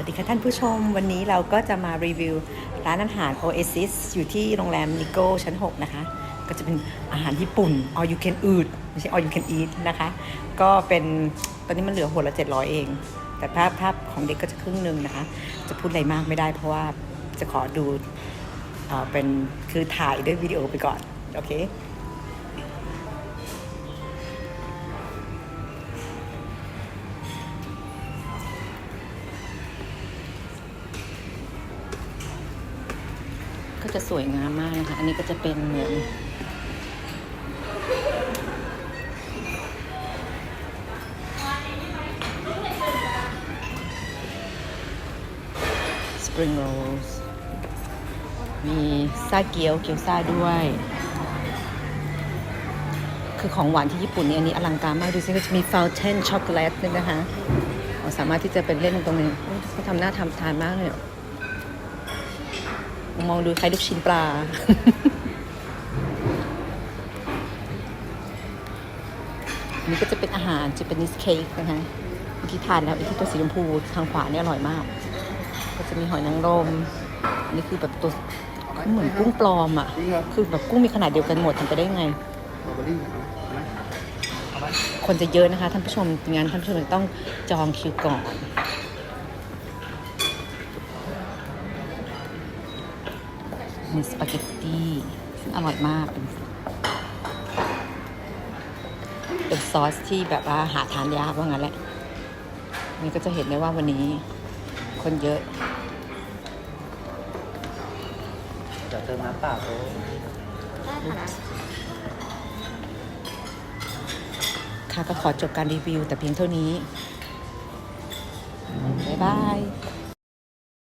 วัสดีค่ะท่านผู้ชม วันนี้เราก็จะมารีวิวร้านอาหาร Oasis อยู่ที่โรงแรมนิโก้ชั้น 6 นะคะ ก็จะเป็นอาหารญี่ปุ่น all you can eat ไม่ใช่ all you can eat นะคะ ก็เป็นตอนนี้มันเหลือหัวละ 700 เอง แต่ภาพภาพของเด็กก็จะครึ่งหนึ่งนะคะ จะพูดอะไรมากไม่ได้เพราะว่าจะขอดูเอเป็นคือถ่ายด้วยวิดีโอไปก่อน โอเค ก็จะสวยงามมากนะคะ อันนี้ก็จะเป็นเหมือน Spring Rolls มีซาเกี๊ยวเกี๊ยวซาด้วย คือของหวานที่ญี่ปุ่นนี่อันนี้อลังการมากดูสิก็จะมี Fountain Chocolate ด้วยนะคะ สามารถที่จะเป็นเล่นตรงนี้เขาทำหน้าทำทานมากเลยอะ มองดูคล้ายลูกชิ้นปลา อันนี้ก็จะเป็นอาหารจะเปนิสเค้กนะคะเมื่อกี้ทานแล้วไอ้ที่ตัวสีชมพูทางขวาเนี่ยอร่อยมาก ก็จะมีหอยนางรม อันนี้คือแบบตัวเหมือนกุ้งปลอมอะ คือแบบกุ้งมีขนาดเดียวกันหมดทำไปได้ไงไหมเอาไหมคนจะเยอะนะคะท่านผู้ชมงั้นท่านผู้ชมต้องจองคิวก่อน มีสปาเกตตี้ซึ่งอร่อยมากเป็นเป็นซอสที่แบบว่าหาทานยากว่างั้นแหละนี่ก็จะเห็นได้ว่าวันนี้คนเยอะเดี๋ยวเติมน้ำเปล่าโอ้ค่ะก็ขอจบการรีวิวแต่เพียงเท่านี้ บ๊ายบาย